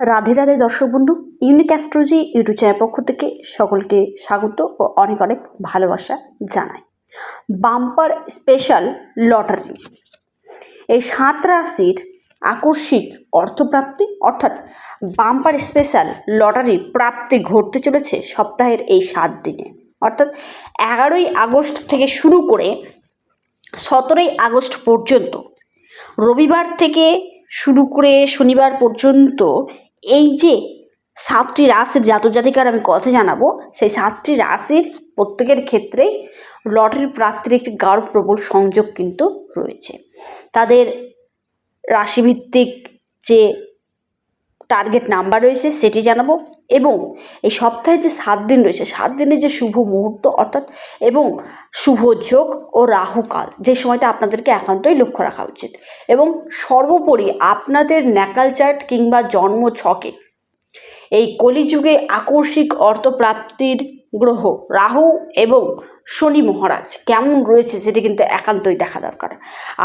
রাধে রাধে দর্শক বন্ধু unique astrology YouTube channel পক্ষ থেকে সকলকে স্বাগত ও অনেক অনেক ভালোবাসা জানাই। বাম্পার স্পেশাল লটারি এই সাত রাশির আকস্মিক অর্থপ্রাপ্তি অর্থাৎ বাম্পার স্পেশাল লটারি প্রাপ্তি ঘটতে চলেছে সপ্তাহের এই সাত দিনে। অর্থাৎ এগারোই আগস্ট থেকে শুরু করে সতেরোই আগস্ট পর্যন্ত, রবিবার থেকে শুরু করে শনিবার পর্যন্ত এই যে সাতটি রাশির জাতক জাতিকার আমি কথা জানাব, সেই সাতটি রাশির প্রত্যেকের ক্ষেত্রেই লটারি প্রাপ্তির একটি গাঢ় প্রবল সংযোগ কিন্তু রয়েছে। তাদের রাশিভিত্তিক যে টার্গেট নাম্বার রয়েছে, সেটি জানাব। এবং এই সপ্তাহে যে সাত দিন রয়েছে, সাত দিনের যে শুভ মুহূর্ত অর্থাৎ এবং শুভ যোগ ও রাহুকাল, যে সময়টা আপনাদেরকে একান্তই লক্ষ্য রাখা উচিত। এবং সর্বোপরি আপনাদের ন্যাকাল চার্ট কিংবা জন্ম ছকে এই কলিযুগে আকস্মিক অর্থপ্রাপ্তির গ্রহ রাহু এবং শনি মহারাজ, কেমন রয়েছে সেটি কিন্তু একান্তই দেখা দরকার।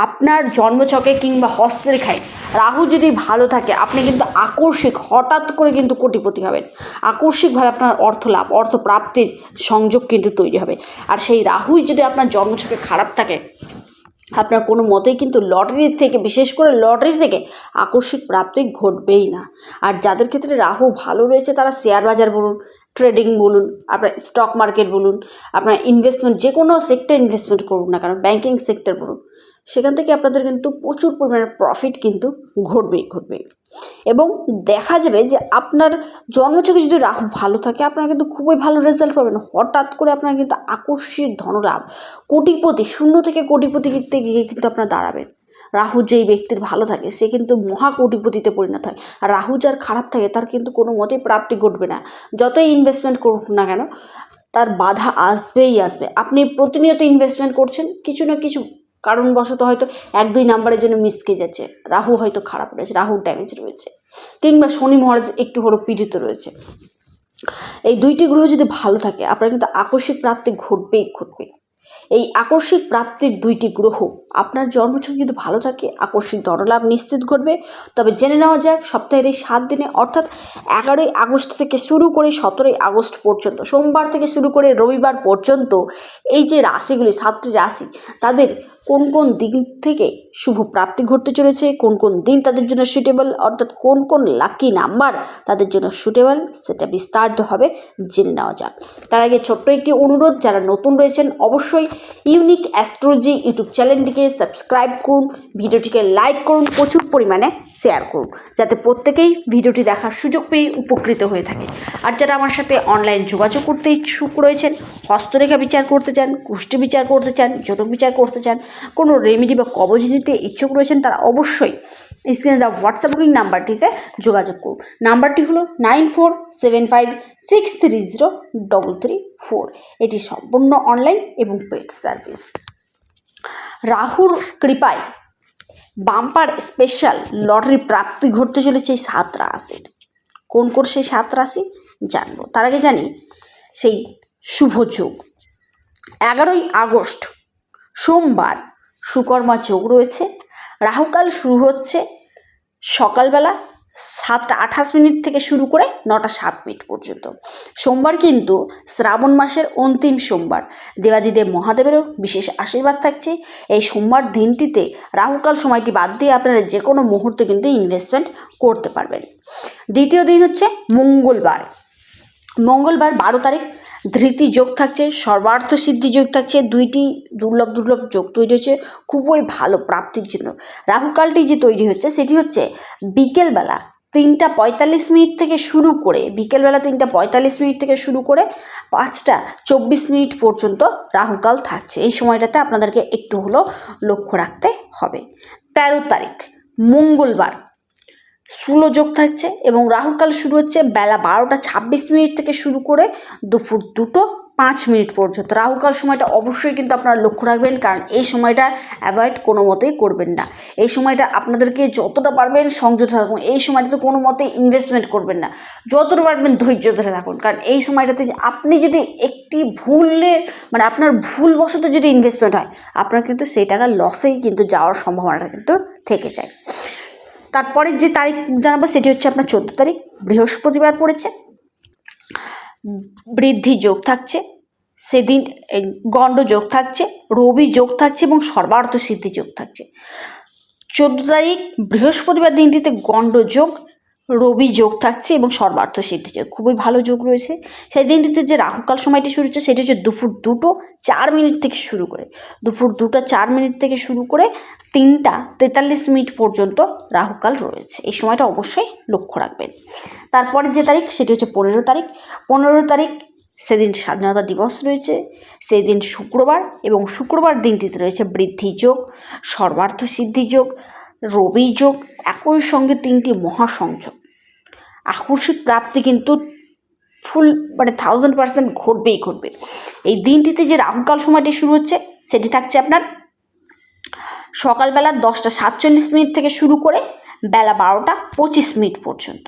আপনার জন্মছকে কিংবা হস্তরেখায় রাহু যদি ভালো থাকে, আপনি কিন্তু আকস্মিক, হঠাৎ করে কিন্তু কোটিপতি হবেন। আকস্মিকভাবে আপনার অর্থ লাভ অর্থ প্রাপ্তির সংযোগ কিন্তু তৈরি হবে। আর সেই রাহুই যদি আপনার জন্মছকে খারাপ থাকে, আপনার কোনো মতেই কিন্তু লটারির থেকে, বিশেষ করে লটারি থেকে আকস্মিক প্রাপ্তি ঘটবেই না। আর যাদের ক্ষেত্রে রাহু ভালো রয়েছে, তারা শেয়ার বাজার বলুন ট্রেডিং বলুন, আপনার স্টক মার্কেট বলুন, আপনার ইনভেস্টমেন্ট যে কোনো সেক্টর ইনভেস্টমেন্ট করুন না কেন ব্যাঙ্কিং সেক্টর বলুন, সেখান থেকে আপনাদের কিন্তু প্রচুর পরিমাণে প্রফিট কিন্তু ঘটবেই ঘটবেই। এবং দেখা যাবে যে আপনার জন্মচকে যদি রাহু ভালো থাকে, আপনারা কিন্তু খুবই ভালো রেজাল্ট পাবেন। হঠাৎ করে আপনারা কিন্তু আকস্মিক ধনলাভ, কোটিপতি, শূন্য থেকে কোটিপতিতে গিয়ে কিন্তু আপনারা দাঁড়াবেন। রাহু যেই ব্যক্তির ভালো থাকে, সে কিন্তু মহা কোটিপতিতে পরিণত হয়। আর রাহু যার খারাপ থাকে, তার কিন্তু কোনো মতেই প্রাপ্তি ঘটবে না। যতই ইনভেস্টমেন্ট করুক না কেন, তার বাধা আসবেই আসবে। আপনি প্রতিনিয়ত ইনভেস্টমেন্ট করছেন, কিছু না কিছু কারণবশত হয়তো এক, দুই নাম্বারের জন্য মিসকে যাচ্ছে। রাহু হয়তো খারাপ রয়েছে, রাহুর ড্যামেজ রয়েছে। কিংবা শনি মহারাজ একটু হলো পীড়িত রয়েছে। এই দুইটি গ্রহ যদি ভালো থাকে, আপনার কিন্তু আকস্মিক প্রাপ্তি ঘটবেই ঘটবে এই আকস্মিক প্রাপ্তির দুইটি গ্রহ। আপনার জন্মছক যদি ভালো থাকে, আকস্মিক ধনলাভ নিশ্চিত ঘটবে। তবে জেনে নেওয়া যাক, সপ্তাহের এই সাত দিনে, অর্থাৎ এগারোই আগস্ট থেকে শুরু করে সতেরোই আগস্ট পর্যন্ত, সোমবার থেকে শুরু করে রবিবার পর্যন্ত, এই যে রাশিগুলি, সাতটি রাশি, তাদের কোন কোন দিক থেকে শুভ প্রাপ্তি ঘটতে চলেছে, কোন কোন দিন তাদের জন্য সুটেবল অর্থাৎ কোন কোন লাকি নাম্বার তাদের জন্য সুটেবল সেটা বিস্তারিতভাবে জেনে নেওয়া যাক। তার আগে ছোট্ট একটি অনুরোধ, যারা নতুন রয়েছেন, অবশ্যই ইউনিক অ্যাস্ট্রোলজি ইউটিউব চ্যানেলটিকে সাবস্ক্রাইব করুন, ভিডিওটিকে লাইক করুন, প্রচুর পরিমাণে শেয়ার করুন, যাতে প্রত্যেকেই ভিডিওটি দেখার সুযোগ পেয়ে উপকৃত হয়ে থাকে। আর যারা আমার সাথে অনলাইন যোগাযোগ করতে ইচ্ছুক রয়েছেন, হস্তরেখা বিচার করতে চান কুষ্টি বিচার করতে চান জটক বিচার করতে চান কোনো রেমেডি বা কবজ নিতে ইচ্ছুক রয়েছেন তারা অবশ্যই স্ক্রিনে দেওয়া হোয়াটসঅ্যাপ বুকিং নাম্বারটিতে যোগাযোগ করুন। নাম্বারটি হলো nine four seven five six three zero double three four এটি সম্পূর্ণ অনলাইন এবং পেড সার্ভিস রাহুর কৃপায় বাম্পার স্পেশাল লটারি প্রাপ্তি ঘটতে চলেছে এই সাত রাশির। কোন কোন সেই সাত রাশি? জানব। তার আগে জানি, সেই শুভ যোগ। এগারোই আগস্ট সোমবার সুকর্মা যোগ রয়েছে। রাহুকাল শুরু হচ্ছে সকালবেলা সাতটা আঠাশ মিনিট থেকে শুরু করে নটা সাত মিনিট পর্যন্ত। সোমবার কিন্তু শ্রাবণ মাসের অন্তিম সোমবার। দেবাদিদেব মহাদেবেরও বিশেষ আশীর্বাদ থাকছে। এই সোমবার দিনটিতে রাহুকাল সময়টি বাদ দিয়ে আপনারা যে কোনো মুহূর্তে কিন্তু ইনভেস্টমেন্ট করতে পারবেন। দ্বিতীয় দিন হচ্ছে মঙ্গলবার। মঙ্গলবার বারো তারিখ ধৃতি যোগ থাকছে, সর্বার্থ সিদ্ধি যোগ থাকছে, দুইটি দুর্লভ দুর্লভ যোগ তৈরি হচ্ছে, খুবই ভালো প্রাপ্তির জন্য। রাহুকালটি যে তৈরি হচ্ছে, সেটি হচ্ছে বিকেলবেলা তিনটা পঁয়তাল্লিশ মিনিট থেকে শুরু করে, বিকেলবেলা তিনটা পঁয়তাল্লিশ মিনিট থেকে শুরু করে পাঁচটা চব্বিশ মিনিট পর্যন্ত রাহুকাল থাকছে। এই সময়টাতে আপনাদেরকে একটু হলেও লক্ষ্য রাখতে হবে। তেরো তারিখ, মঙ্গলবার। সুলোযোগ থাকছে এবং রাহুকাল শুরু হচ্ছে বেলা বারোটা ছাব্বিশ মিনিট থেকে শুরু করে দুপুর দুটো পাঁচ মিনিট পর্যন্ত। রাহুকাল সময়টা অবশ্যই কিন্তু আপনারা লক্ষ্য রাখবেন, কারণ এই সময়টা অ্যাভয়েড কোনো মতেই করবেন না। এই সময়টা আপনাদেরকে যতটা পারবেন সংযত থাকুন। এই সময়টাতে কোনো মতেই ইনভেস্টমেন্ট করবেন না। যতটা পারবেন ধৈর্য ধরে রাখুন। কারণ এই সময়টাতে আপনি যদি একটি ভুলে মানে আপনার ভুলবশত যদি ইনভেস্টমেন্ট হয়, আপনার কিন্তু সেই টাকা লসেই কিন্তু যাওয়ার সম্ভাবনাটা কিন্তু থেকে যায়। তারপরে যে তারিখ জানাব সেটি হচ্ছে আপনার চোদ্দ তারিখ। বৃহস্পতিবার পড়েছে। বৃদ্ধি যোগ থাকছে। সেদিন গণ্ড যোগ থাকছে, রবি যোগ থাকছে এবং সর্বার্থ সিদ্ধি যোগ থাকছে। চোদ্দ তারিখ বৃহস্পতিবার দিনটিতে গণ্ড যোগ রবি যোগ থাকছে এবং সর্বার্থ সিদ্ধি যোগ খুবই ভালো যোগ রয়েছে। সেই দিনটিতে যে রাহুকাল সময়টি শুরু হচ্ছে, সেটি হচ্ছে দুপুর দুটো চার মিনিট থেকে শুরু করে। দুপুর দুটো চার মিনিট থেকে শুরু করে তিনটা তেতাল্লিশ মিনিট পর্যন্ত রাহুকাল রয়েছে। এই সময়টা অবশ্যই লক্ষ্য রাখবেন। তারপরে যে তারিখ, সেটি হচ্ছে পনেরো তারিখ। পনেরো তারিখ, সেদিন স্বাধীনতা দিবস রয়েছে। সেই দিন শুক্রবার এবং শুক্রবার দিনটিতে রয়েছে বৃদ্ধি যোগ, সর্বার্থ সিদ্ধি যোগ রবি যোগ একই সঙ্গে তিনটি মহাসংযোগ। আকস্মিক প্রাপ্তি কিন্তু ফুল মানে থাউজেন্ড পার্সেন্ট ঘটবেই ঘটবে। এই দিনটিতে যে রাহুকাল সময়টি শুরু হচ্ছে, সেটি থাকছে আপনার সকালবেলা দশটা সাতচল্লিশ মিনিট থেকে শুরু করে বেলা বারোটা পঁচিশ মিনিট পর্যন্ত।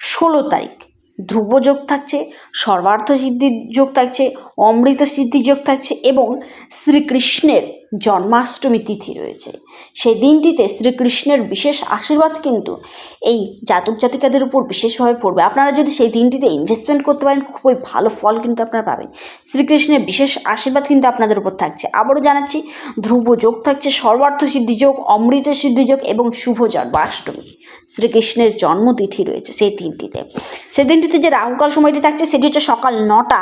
ষোলো তারিখ ধ্রুব যোগ থাকছে সর্বার্থ সিদ্ধির যোগ থাকছে অমৃত সিদ্ধি যোগ থাকছে এবং শ্রীকৃষ্ণের জন্মাষ্টমী তিথি রয়েছে। সেই দিনটিতে শ্রীকৃষ্ণের বিশেষ আশীর্বাদ কিন্তু এই জাতক জাতিকাদের উপর বিশেষভাবে পড়বে। আপনারা যদি সেই দিনটিতে ইনভেস্টমেন্ট করতে পারেন, খুবই ভালো ফল কিন্তু আপনারা পাবেন। শ্রীকৃষ্ণের বিশেষ আশীর্বাদ কিন্তু আপনাদের উপর থাকছে। আবারও জানাচ্ছি, ধ্রুব যোগ থাকছে, সর্বার্থ সিদ্ধি যোগ অমৃত সিদ্ধি যোগ এবং শুভ জন্মাষ্টমী, শ্রীকৃষ্ণের জন্মতিথি রয়েছে সেই দিনটিতে। সেই দিনটিতে যে রাহুকাল সময়টি থাকছে, সেটি হচ্ছে সকাল নটা,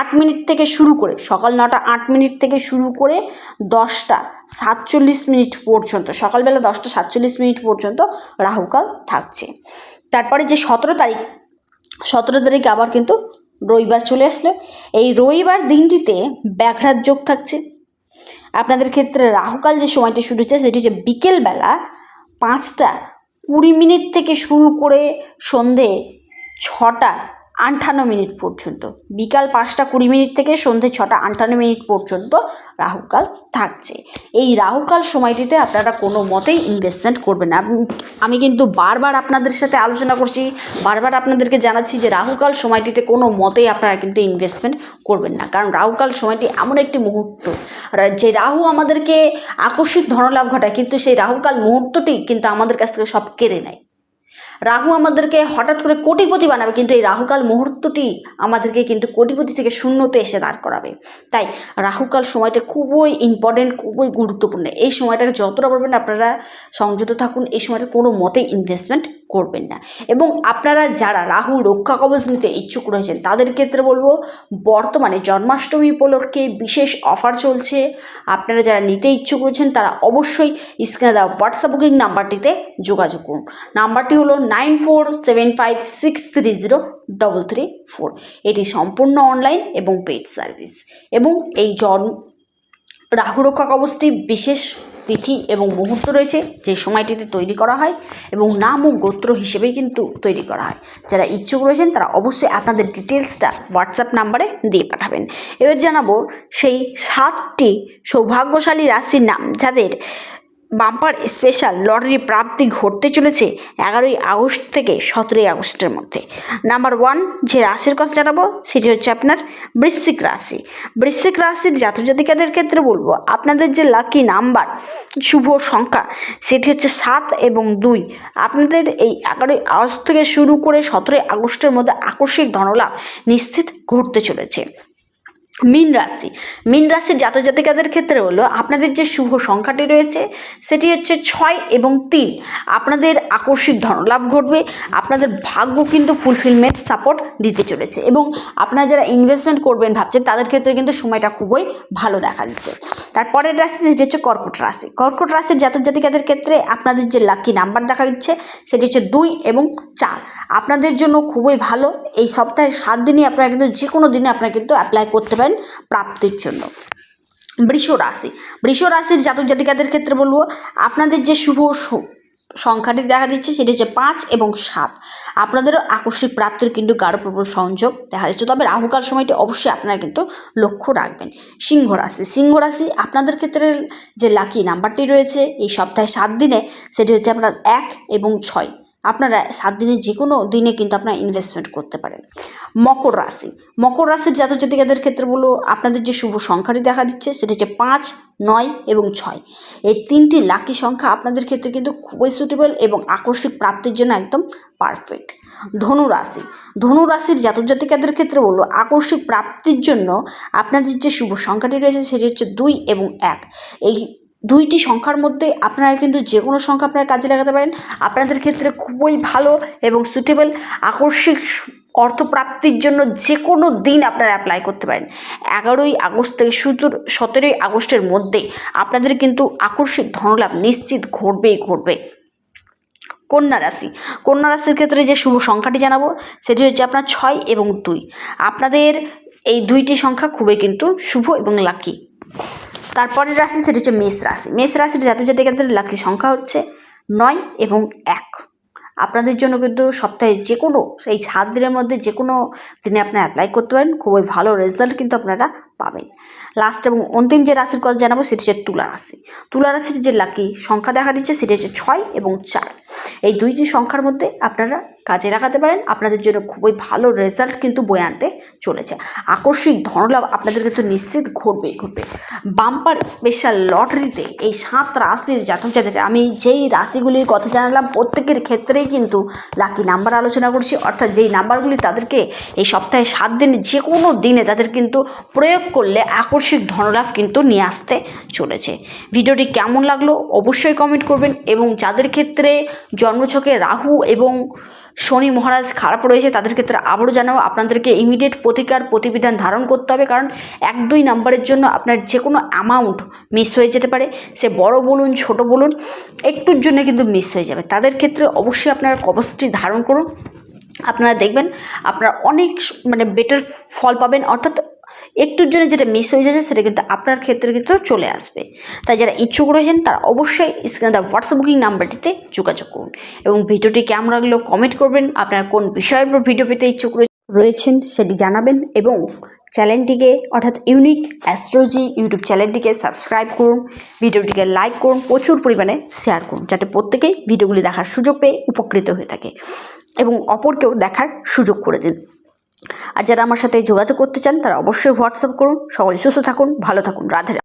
আট মিনিট থেকে শুরু করে, সকাল নটা আট মিনিট থেকে শুরু করে দশটা সাতচল্লিশ মিনিট পর্যন্ত, সকালবেলা দশটা সাতচল্লিশ মিনিট পর্যন্ত রাহুকাল থাকছে। তারপরে যে সতেরো তারিখ সতেরো তারিখ আবার কিন্তু রবিবার চলে আসলো। এই রবিবার দিনটিতে ব্যাঘ্রাত যোগ থাকছে। আপনাদের ক্ষেত্রে রাহুকাল যে সময়টি শুরু হচ্ছে, সেটি হচ্ছে বিকেলবেলা পাঁচটা কুড়ি মিনিট থেকে শুরু করে সন্ধে ছটা আটান্ন মিনিট পর্যন্ত। বিকাল পাঁচটা কুড়ি মিনিট থেকে সন্ধে ছটা আটান্ন মিনিট পর্যন্ত রাহুকাল থাকছে। এই রাহুকাল সময়টিতে আপনারা কোনো মতেই ইনভেস্টমেন্ট করবেন না। আমি- কিন্তু বারবার আপনাদের সাথে আলোচনা করছি, বারবার আপনাদেরকে জানাচ্ছি যে রাহুকাল সময়টিতে কোনো মতেই আপনারা কিন্তু ইনভেস্টমেন্ট করবেন না। কারণ রাহুকাল সময়টি এমন একটি মুহূর্ত। যে রাহু আমাদেরকে আকস্মিক ধনলাভ ঘটায়, কিন্তু সেই রাহুকাল মুহূর্তটি কিন্তু আমাদের কাছ থেকে সব কেড়ে নেয়। রাহু আমাদেরকে হঠাৎ করে কোটিপতি বানাবে, কিন্তু এই রাহুকাল মুহূর্তটি আমাদেরকে কিন্তু কোটিপতি থেকে শূন্যতে এসে দাঁড় করাবে। তাই রাহুকাল সময়টা খুবই ইম্পর্টেন্ট খুবই গুরুত্বপূর্ণ। এই সময়টাকে যতটা পারবেন আপনারা সংযত থাকুন, এই সময়টা কোনো মতেই ইনভেস্টমেন্ট করবেন না। এবং আপনারা যারা রাহু রক্ষা কবচ নিতে ইচ্ছুক রয়েছেন, তাদের ক্ষেত্রে বলব, বর্তমানে জন্মাষ্টমী উপলক্ষে বিশেষ অফার চলছে। আপনারা যারা নিতে ইচ্ছুক রয়েছেন, তারা অবশ্যই স্ক্রিনে দেওয়া হোয়াটসঅ্যাপ বুকিং নাম্বারটিতে যোগাযোগ করুন। নাম্বারটি হলো nine four seven five six three zero double three four এটি সম্পূর্ণ অনলাইন এবং পেইড সার্ভিস এবং এই জন্ম রাহু রক্ষা কবচটি বিশেষ তিথি এবং মুহূর্ত রয়েছে যে সময়টিতে তৈরি করা হয় এবং নাম ও গোত্র হিসেবেই কিন্তু তৈরি করা হয়। যারা ইচ্ছুক রয়েছেন তারা অবশ্যই আপনাদের ডিটেলসটা হোয়াটসঅ্যাপ নাম্বারে দিয়ে পাঠাবেন। এবার জানাব সেই সাতটি সৌভাগ্যশালী রাশির নাম, যাদের বাম্পার স্পেশাল লটারি প্রাপ্তি ঘটতে চলেছে এগারোই আগস্ট থেকে সতেরোই আগস্টের মধ্যে। নাম্বার ওয়ান যে রাশির কথা জানাব, সেটি হচ্ছে আপনার বৃশ্চিক রাশি। বৃশ্চিক রাশির জাতক জাতিকাদের ক্ষেত্রে বলব, আপনাদের যে লাকি নাম্বার শুভ সংখ্যা, সেটি হচ্ছে সাত এবং দুই। আপনাদের এই এগারোই আগস্ট থেকে শুরু করে সতেরোই আগস্টের মধ্যে আকস্মিক ধনলাভ নিশ্চিত ঘটতে চলেছে। মীন রাশি। মীন রাশির জাতক জাতিকাদের ক্ষেত্রে হলো আপনাদের যে শুভ সংখ্যাটি রয়েছে, সেটি হচ্ছে ছয় এবং তিন। আপনাদের আকস্মিক ধনলাভ ঘটবে, আপনাদের ভাগ্য কিন্তু ফুলফিলমেন্ট সাপোর্ট দিতে চলেছে এবং আপনারা যারা ইনভেস্টমেন্ট করবেন ভাবছেন, তাদের ক্ষেত্রে কিন্তু সময়টা খুবই ভালো দেখা দিচ্ছে। তারপরের রাশি যেটি হচ্ছে কর্কট রাশি। কর্কট রাশির জাতক জাতিকাদের ক্ষেত্রে আপনাদের যে লাকি নাম্বার দেখা দিচ্ছে, সেটি হচ্ছে দুই এবং চার। আপনাদের জন্য খুবই ভালো। এই সপ্তাহের সাত দিনই আপনারা কিন্তু যে কোনো দিনে আপনারা কিন্তু অ্যাপ্লাই করতে প্রাপ্তির জন্য। বৃষ রাশি। বৃষ রাশির জাতক জাতিকাদের ক্ষেত্রে বলব, আপনাদের যে শুভ সংখ্যাটি দেখা দিচ্ছে সেটি হচ্ছে পাঁচ এবং সাত। আপনাদেরও আকস্মিক প্রাপ্তির কিন্তু গাঢ় প্রবল সংযোগ দেখা যাচ্ছে তবে রাহুকাল সময়টি অবশ্যই আপনারা কিন্তু লক্ষ্য রাখবেন। সিংহ রাশি। সিংহ রাশি আপনাদের ক্ষেত্রে যে লাকি নাম্বারটি রয়েছে, এই সপ্তাহে সাত দিনে সেটি হচ্ছে আপনার এক এবং ছয়। আপনারা সাত দিনের যে কোনো দিনে কিন্তু আপনারা ইনভেস্টমেন্ট করতে পারেন। মকর রাশি। মকর রাশির জাতক জাতিকাদের ক্ষেত্রে বলো আপনাদের যে শুভ সংখ্যাটি দেখা দিচ্ছে, সেটি হচ্ছে পাঁচ, নয় এবং ছয়। এই তিনটি লাকি সংখ্যা আপনাদের ক্ষেত্রে কিন্তু খুবই সুটেবল এবং আকস্মিক প্রাপ্তির জন্য একদম পারফেক্ট ধনু রাশি। ধনু রাশির জাতক জাতিকাদের ক্ষেত্রে বলব, আকস্মিক প্রাপ্তির জন্য আপনাদের যে শুভ সংখ্যাটি রয়েছে, সেটি হচ্ছে দুই এবং এক। এই দুইটি সংখ্যার মধ্যে আপনারা কিন্তু যে কোনো সংখ্যা আপনারা কাজে লাগাতে পারেন। আপনাদের ক্ষেত্রে খুবই ভালো এবং সুটেবল আকস্মিক অর্থপ্রাপ্তির জন্য যে কোনো দিন আপনারা অ্যাপ্লাই করতে পারেন। এগারোই আগস্ট থেকে শুধু সতেরোই আগস্টের মধ্যে আপনাদের কিন্তু আকস্মিক ধনলাভ নিশ্চিত ঘটবেই ঘটবে। কন্যা রাশি, কন্যা রাশির ক্ষেত্রে যে শুভ সংখ্যাটি জানাব, সেটি হচ্ছে আপনার ছয় এবং দুই। আপনাদের এই দুইটি সংখ্যা খুবই কিন্তু শুভ এবং লাকি তারপরের রাশি সেটি হচ্ছে মেষ রাশি। মেষ রাশির জাতীয় জাতিকাদের লাকি সংখ্যা হচ্ছে নয় এবং এক। আপনাদের জন্য কিন্তু সপ্তাহে যে কোনো এই সাত দিনের মধ্যে যে কোনো দিনে আপনারা অ্যাপ্লাই করতে পারেন। খুবই ভালো রেজাল্ট কিন্তু আপনারা পাবেন। লাস্ট এবং অন্তিম যে রাশির কথা জানাব সেটি হচ্ছে তুলা রাশি। তুলা রাশির যে লাকি সংখ্যা দেখা দিচ্ছে সেটি হচ্ছে ছয় এবং চার। এই দুইটি সংখ্যার মধ্যে আপনারা কাজে লাগাতে পারেন। আপনাদের জন্য খুবই ভালো রেজাল্ট কিন্তু বয়ে আনতে চলেছে। আকস্মিক ধনলাভ আপনাদের কিন্তু নিশ্চিত ঘটবে ঘটবে। বাম্পার স্পেশাল লটারিতে এই সাত রাশির জাতক জাতিকে আমি যেই রাশিগুলির কথা জানালাম, প্রত্যেকের ক্ষেত্রেই কিন্তু লাকি নাম্বার আলোচনা করছি। অর্থাৎ যেই নাম্বারগুলি তাদেরকে এই সপ্তাহে সাত দিনে যে কোনো দিনে তাদের কিন্তু প্রয়োগ করলে আকস্মিক ধনলাভ কিন্তু নিয়ে আসতে চলেছে। ভিডিওটি কেমন লাগল অবশ্যই কমেন্ট করবেন এবং যাদের ক্ষেত্রে জন্মছকে রাহু এবং শনি মহারাজ খারাপ রয়েছে, তাদের ক্ষেত্রে আবারও জানাব আপনাদেরকে ইমিডিয়েট প্রতিকার, প্রতিবিধান ধারণ করতে হবে কারণ এক দুই নাম্বারের জন্য আপনার যে কোনো অ্যামাউন্ট মিস হয়ে যেতে পারে। সে বড় বলুন, ছোট বলুন, একটুর জন্য কিন্তু মিস হয়ে যাবে। তাদের ক্ষেত্রে অবশ্যই আপনারা কবচটি ধারণ করুন। আপনারা দেখবেন আপনারা অনেক মানে বেটার ফল পাবেন। অর্থাৎ একটুর জন্য যেটা মিস হয়ে যাচ্ছে, সেটা কিন্তু আপনার ক্ষেত্রে কিন্তু চলে আসবে। তাই যারা ইচ্ছুক রয়েছেন, তারা অবশ্যই স্ক্রিনে দেওয়া হোয়াটসঅ্যাপ বুকিং নাম্বারটিতে যোগাযোগ করুন এবং ভিডিওটি কেমন লাগল কমেন্ট করবেন, আপনারা কোন বিষয়ের উপর ভিডিও পেতে ইচ্ছুক রয়েছেন সেটি জানাবেন এবং চ্যানেলটিকে, অর্থাৎ ইউনিক অ্যাস্ট্রোলজি ইউটিউব চ্যানেলটিকে সাবস্ক্রাইব করুন, ভিডিওটিকে লাইক করুন, প্রচুর পরিমাণে শেয়ার করুন, যাতে প্রত্যেকেই ভিডিওগুলি দেখার সুযোগ পেয়ে উপকৃত হয়ে থাকে এবং অপরকেও দেখার সুযোগ করে দিন। আর যারা আমার সাথে যোগাযোগ করতে চান তারা অবশ্যই হোয়াটসঅ্যাপ করুন সকলে সুস্থ থাকুন, ভালো থাকুন রাধে।